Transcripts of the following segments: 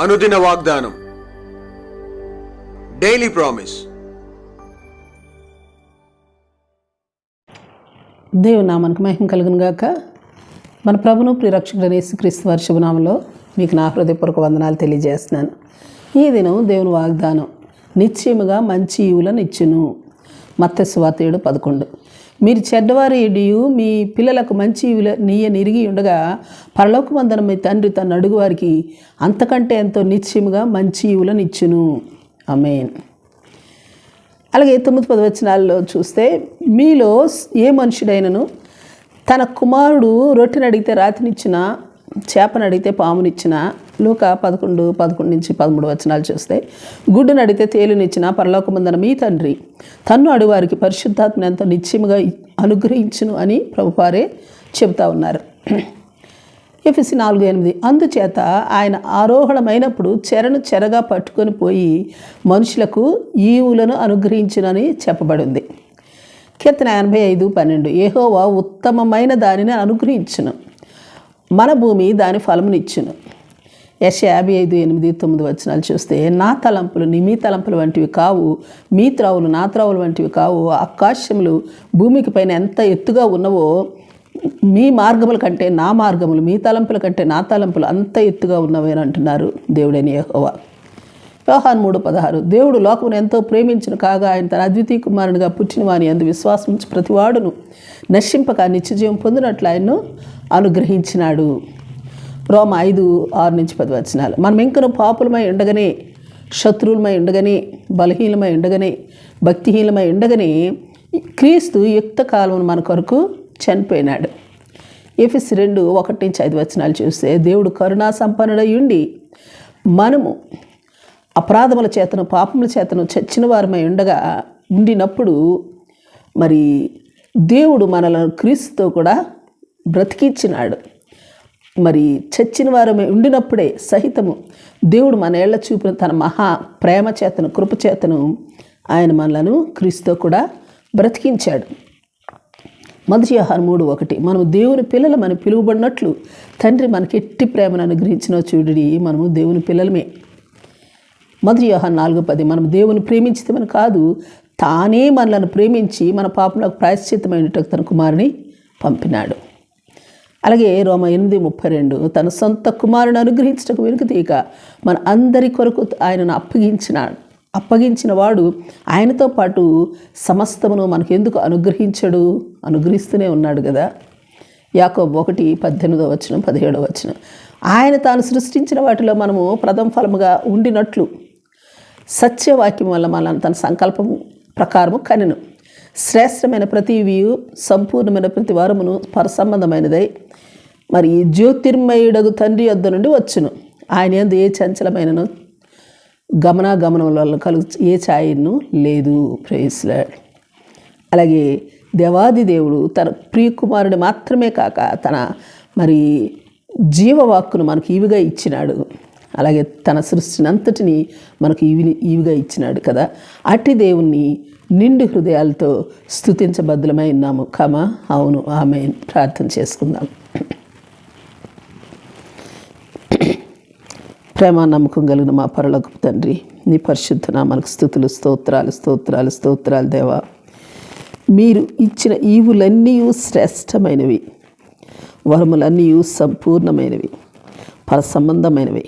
అనుదిన వాగ్దానం. Daily promise దేవు నామానికి మహిమ కలుగును గాక. మన ప్రభును ప్రిరక్షకుడైన యేసుక్రీస్తు వారి శుభనామంలో మీకు నా హృదయపూర్వక వందనాలు తెలియజేస్తున్నాను. ఈ దినం దేవుని వాగ్దానం నిశ్చయముగా మంచి ఈవులను ఇచ్చును. మత్స్యవార్త ఏడు పదకొండు. మీరు చెడ్డవారి ఎడియు మీ పిల్లలకు మంచి ఈవుల నీయ నిరిగి ఉండగా పరలోకమందన మీ తండ్రి తన అడుగు వారికి అంతకంటే ఎంతో నిశ్చయముగా మంచి ఈవులను ఇచ్చును అమేన్ అలాగే తొమ్మిది పది వచనాల్లో చూస్తే మీలో ఏ మనుషుడైనను తన కుమారుడు రొట్టెని అడిగితే రాతినిచ్చినా? చేపను అడిగితే పామునిచ్చిన లూక పదకొండు పదకొండు నుంచి పదమూడు వచనాలు చూస్తే గుడ్డును అడిగితే తేలునిచ్చిన పరలోకమందన మీ తండ్రి తన్ను అడువారికి పరిశుద్ధాత్మని ఎంతో నిత్యముగా అనుగ్రహించును అని ప్రభుపారే చెబుతా ఉన్నారు. ఎఫ్ఎస్సి నాలుగు ఎనిమిది అందుచేత ఆయన ఆరోహణమైనప్పుడు చెరను చెరగా పట్టుకొని పోయి మనుషులకు ఈవులను అనుగ్రహించునని చెప్పబడింది. కీర్తన ఎనభై ఐదు పన్నెండు ఏహోవా ఉత్తమమైన దానిని అనుగ్రహించును. మన భూమి దాని ఫలమునిచ్చును. యశ యాభై ఐదు ఎనిమిది తొమ్మిది వచనాలు చూస్తే నా తలంపులు నీ మీ తలంపులు వంటివి కావు మీ త్రావులు నా త్రావులు వంటివి కావు ఆకాశములు భూమికి పైన ఎంత ఎత్తుగా ఉన్నవో మీ మార్గముల కంటే నా మార్గములు మీ తలంపుల కంటే నా తలంపులు అంత ఎత్తుగా ఉన్నవేనంటున్నారు దేవుడని అంటున్నారు దేవుడైన వ్యవహాన్ మూడు పదహారు. దేవుడు లోకమును ఎంతో ప్రేమించిన కాగా ఆయన తన అద్వితీయ కుమారునిగా పుట్టిన వాని అందు విశ్వాసం ఉంచి ప్రతివాడును నశింపక నిత్యజీవం పొందినట్లు ఆయన్ను అనుగ్రహించినాడు. రోమ ఐదు ఆరు నుంచి పది వచనాలు. మనం ఇంకను పాపులమై ఉండగానే శత్రువులమై ఉండగానే బలహీనమై ఉండగానే భక్తిహీనమై ఉండగానే క్రీస్తు యుక్త కాలం మన కొరకు చనిపోయినాడు. ఎఫిస్ రెండు ఒకటి నుంచి ఐదు వచనాలు చూస్తే దేవుడు కరుణా సంపన్నుడై ఉండి మనము అపరాధముల చేతను పాపముల చేతను చచ్చిన వారమై ఉండగా ఉండినప్పుడు మరి దేవుడు మనలను క్రీస్తుతో కూడా బ్రతికించినాడు. మరి చచ్చిన వారమే ఉండినప్పుడే సహితము దేవుడు మన ఏళ్ళ చూపిన తన మహా ప్రేమ చేతను కృపచేతను ఆయన మనలను క్రీస్తుతో కూడా బ్రతికించాడు. మొదటి ఆహారం మూడు ఒకటి మనం దేవుని పిల్లలు మనం పిలువబడినట్లు తండ్రి మనకి ఎట్టి ప్రేమను అనుగ్రహించిన చూడుడి మనము దేవుని పిల్లలమే. మొదటి యోహాన్ నాలుగు పది మనం దేవుని ప్రేమించితమని కాదు తానే మనలను ప్రేమించి మన పాపంలో ప్రాయశ్చిత్తమైనట్టు తన కుమారుని పంపినాడు. అలాగే రోమ ఎనిమిది ముప్పై రెండు తన సొంత కుమారుని అనుగ్రహించటకు వెనుకతీయక మన అందరి కొరకు ఆయనను అప్పగించినాడు. అప్పగించిన వాడు ఆయనతో పాటు సమస్తమును మనకు ఎందుకు అనుగ్రహించడు? అనుగ్రహిస్తూనే ఉన్నాడు కదా. యాకో ఒకటి పద్దెనిమిదో వచ్చిన పదిహేడో వచ్చిన ఆయన తాను సృష్టించిన వాటిలో మనము ప్రథమ ఫలముగా ఉండినట్లు సత్యవాక్యం వల్ల మన తన సంకల్పం ప్రకారము కనెను. శ్రేష్టమైన ప్రతి వ్యూ సంపూర్ణమైన ప్రతి వారమును పరసంబంధమైనదై మరి జ్యోతిర్మయుడగు తండ్రి వద్ద నుండి వచ్చును. ఆయన ఎందు ఏ చంచలమైనను? గమనాగమనముల వల్ల కలుగు ఏ ఛాయను? లేదు. ప్రేయస్లా అలాగే దేవాది దేవుడు తన ప్రియకుమారుడు మాత్రమే కాక తన మరి జీవవాక్కును మనకు ఇవిగా ఇచ్చినాడు. అలాగే తన సృష్టిని అంతటిని మనకు ఇవి ఈవిగా ఇచ్చినాడు కదా. అట్టి దేవుణ్ణి నిండు హృదయాలతో స్థుతించబద్దులమై ఉన్నాము. కమా అవును ఆమె ప్రార్థన చేసుకుందాం. ప్రేమ నమ్మకం కలిగిన మా పరలోక తండ్రి నీ పరిశుద్ధ మనకు స్థుతులు స్తోత్రాలు స్తోత్రాలు స్తోత్రాలు దేవా. మీరు ఇచ్చిన ఈవులన్నీ శ్రేష్టమైనవి. వరములన్నీ సంపూర్ణమైనవి. పర సంబంధమైనవి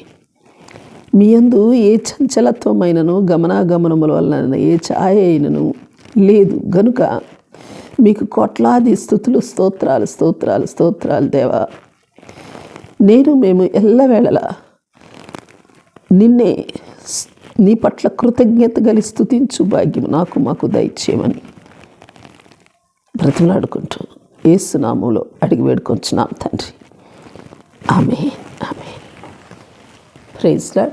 మీ యందు ఏ చంచలత్వమైనను గమనాగమనముల వలన ఏ ఛాయ అయినను లేదు. గనుక మీకు కోట్లాది స్థుతులు స్తోత్రాలు స్తోత్రాలు స్తోత్రాలు దేవా. నేను మేము ఎల్లవేళలా నిన్నే స్- నీ పట్ల కృతజ్ఞత గలి స్థుతించు భాగ్యం నాకు మాకు దయచేయమని బ్రతిమలాడుకుంటూ ఏసునామంలో అడిగి వేడుకొంచున్నాం తండ్రి. ఆమె ఆమె ప్రైజ్లాడ్